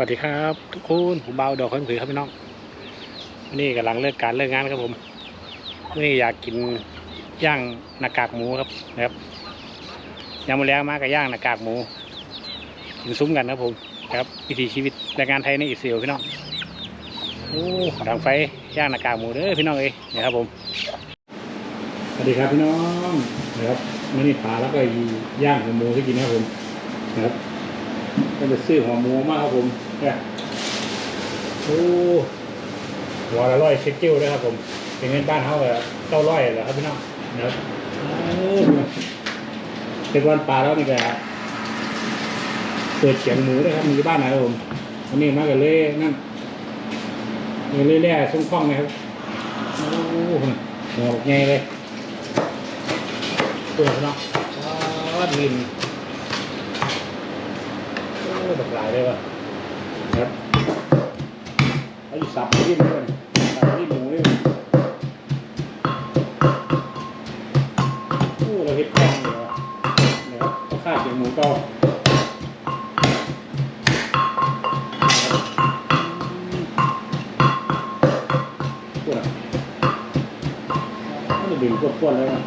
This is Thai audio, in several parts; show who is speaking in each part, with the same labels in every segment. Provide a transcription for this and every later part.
Speaker 1: วัสดีครับ ทุกคนผมเบาดอกขันผือครับพี่น้องนี่กำลังเลิกการเลิกงานครับผมนี่อยากกินย่างหน้ากากหมูครับนะครับยามมาแล้วมากับย่างหน้ากากหมูกินซุ้มกันครับผมนะครับวิถีชีวิตแรงงานไทยในอิสราเอลพี่น้องโอ้ดังไฟย่างหน้ากากหมูเด้อพี่น้องเอ้ยนี่ยครับผมสวัสดีครับพี่น้องนะครับมื่อนี้ปลาแล้วก็ย่างหัวหมูให้กินนะครับผมนะครับก็จะซื้อหัวหมูมากครับผม เนี่ยโอ้หัวละร้อยเช็คกิ้วด้วยครับผม เป็นเงินบ้านเขาแบบเก้าร้อยเหรอครับพี่น้องนะครับโอ้เป็นวันปลาแล้วนี่แก็เปิดเขียงหมูด้วยครับมีบ้านไหนครับผมอันนี้มากันเลยนั่นมีเรื่อยๆซุ้มคล้องนะครับโอ้โหัวใหญ่เลยตัวพี่น้องว้าดินโอ้แบบหลายเลยว่ะครับไอ้ สับดิ้นด้วยสับดิ้นหมูด้วยโอ้เราเห็ดแกงเลยวะนะครับก็ฆ่าเสียงหมูก็ปวดมันดึงปวดๆเลยว่ะ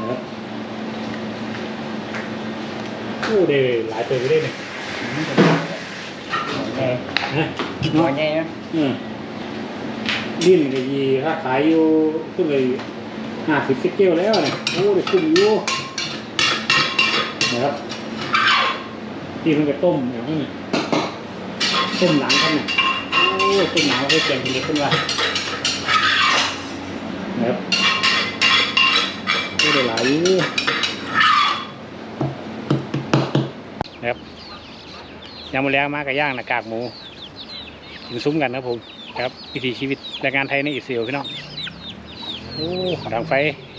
Speaker 1: นะครับโอ้เดหลายตัวไปได้เนี่ยเออฮะ
Speaker 2: หน่อยใหญ่นะ
Speaker 1: อืมดิ้นก็ยีถ้าขายอยู่ขึ้นเลยห้าสิบสิบเกลแล้วเนี่ยโอ้ได้คุ้มอยู่นะครับที่มันก็ต้มอย่างนี้ต้มหลังกันเนี่ยโอ้ต้มหลังแล้วก็แกงเล็กขึ้นว่านะครับก็ได้หลายนะครับยามมาแล้วมากับย่างน้ากากหมู กินซุ้มกันครับผมครับวิถีชีวิตแรงงานไทยในอิสราเอลพี่น้องโอ้ดังไฟ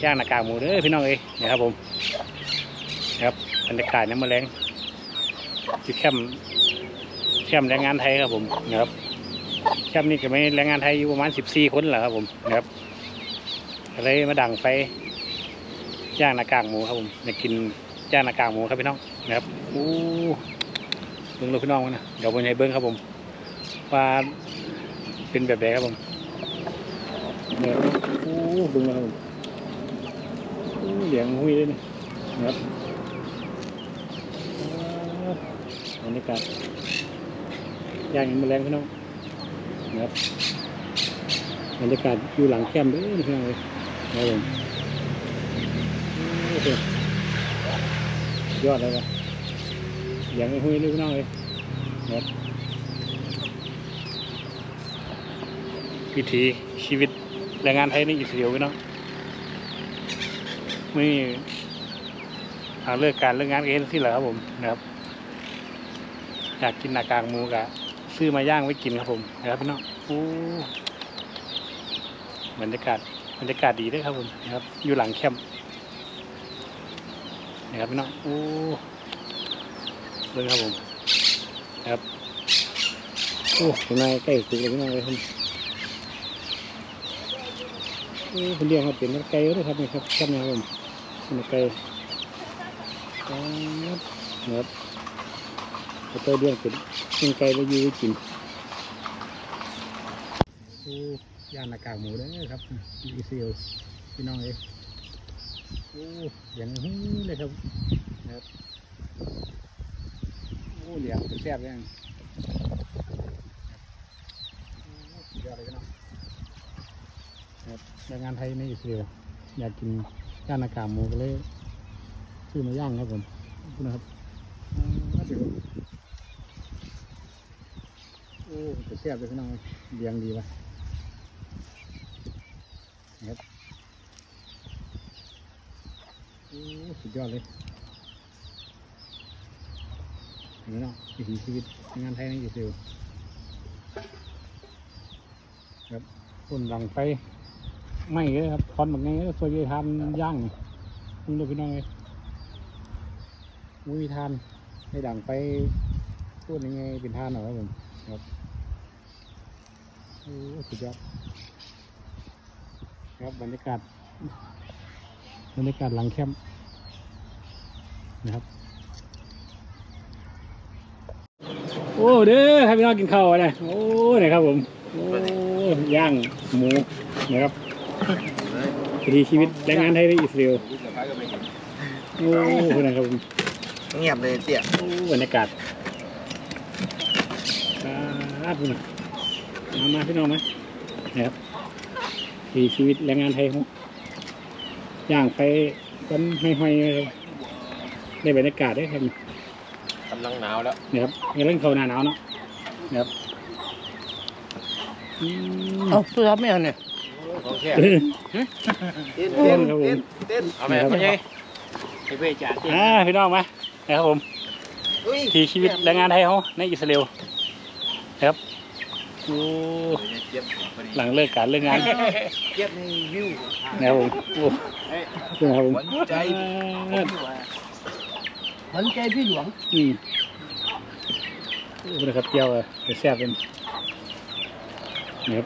Speaker 1: ย่างหน้ากากหมูเด้อพี่น้องเอ้ยนี่ยครับผมครับบรรยากาศยามมาแรงที่แคมแคมแรงงานไทยครับผมนะครับแคมนี้ก็ไม่แรงงานไทยอยู่ประมาณสิบสี่คนแหละครับผมนะครับก็เลยมาดังไฟย่างหน้ากากหมูครับผมอยากกินย่างหน้ากากหมูครับพี่น้องนะครับโอ้เบิ้งลูกพี่น้องมันนะเดี๋ยวผมให้เบิ้งครับผม ว่าเป็นแบบไหนครับผมเนี่ยโอ้เบิ้งมาครับผมโอ้เหลียงหุ้ยเลยนะครับบรรยากาศย่างแมลงพี่น้องนะครับบรรยากาศอยู่หลังแคมป์เด้อพี่น้องเลยนะครับผมโอ้โหยอดเลยวะอย่างไอ้หุ้ยนี่พี่น้องเลยนะครับ วิถีชีวิตแรงงานไทยในอิสราเอลพี่น้องไม่หาเลิกการเลิกงานกันที่เหรอครับผมนะครับ อยากกินหน้ากากหมูกะซื้อมาย่างไว้กินครับผมนะครับพี่น้องโอ้บรรยากาศบรรยากาศดีด้วยครับผมนะครับ อยู่หลังแคมป์นะครับพี่น้องโอ้เบิ่งครับผมนะครับ โอ้ข้างในใกล้สุดเลยพี่น้องเลยครับ คนเลี้ยงครับเป็นนักไก่ด้วยครับนี่ครับครับนะครับผมนักไก่ครับนะครับแล้วก็เลี้ยงเป็นเป็นไก่แล้วอยูไว้กินย่านหน้ากากหมูเด้ครับอีซิลพี่น้องเลยโอ้อย่างหูเลยครับนะครับโอ้เหลียงเป็นแซ่บยังโอ้ยอดเลยน้อง ครับแรงงานไทยในอิสราเอลอยากกินย่างหน้ากากหมูก็เลยซื้อมาย่างครับผมขอบคุณนะครับอ่าเดี๋ยวโอ้เป็นแซ่บเลยพี่น้องเลี้ยงดีว่ะครับโอ้สุดยอดเลยเห็นไหมเนาะวิถีชีวิตงานไทยในอิสราเอลครับคนดังไป ไม่เลยครับคอนแบบนี้ก็สวนใหญ่ทานย่างนี่นี่เลยพี่น้องเลยมุ้ยทานให้ดังไปพูดยังไงเป็นทานหน่อยครับผมครับโอ้สุดยอดครับบรรยากาศบรรยากาศหลังแคมป์นะครับโอ้เด้อให้พี่น้องกินข้าวนะโอ้นะครับผมโอ้ย่างหมูนะครับ วิถีชีวิตแรงงานไทยในอิสราเอลโอ้นะครับผม
Speaker 2: เงียบเลยเตี้ย
Speaker 1: โอ้บรรยากาศครับพี่น้องมามาพี่น้องมานะครับวิถีชีวิตแรงงานไทยของย่างไปกันห้อยๆนะครับได้บรรยากาศได้ครับ
Speaker 2: กำลังหนาวแล้ว
Speaker 1: นะครับยังเล่นเข้าหน้าหนาวเนาะนะครับอืม
Speaker 2: เอ้าตัวรับไม่เอาเนี่ย ของแค่
Speaker 1: เออ
Speaker 2: เต้น
Speaker 1: เต้นครับผม
Speaker 2: เต้นเอาแม่พ่อใหญ่ไอ้เว้ยจ่าเต้น
Speaker 1: อ่าพี่น้องมานะครับผม
Speaker 2: อุ้ย
Speaker 1: ที่ชีวิตแรงงานไทยเขาในอิสราเอลนะครับโอ้
Speaker 2: เจ็บพอดี
Speaker 1: หลังเลิกการเลิกงาน
Speaker 2: เจ็บในวิว
Speaker 1: นะครับผมโอ้นะครับผม
Speaker 2: หวันใจ
Speaker 1: อ่า
Speaker 2: หวันใจพี่หลวง
Speaker 1: อืมโอ้นะครับเจียวอะเดี๋ยวแซ่บเป็นนะครับ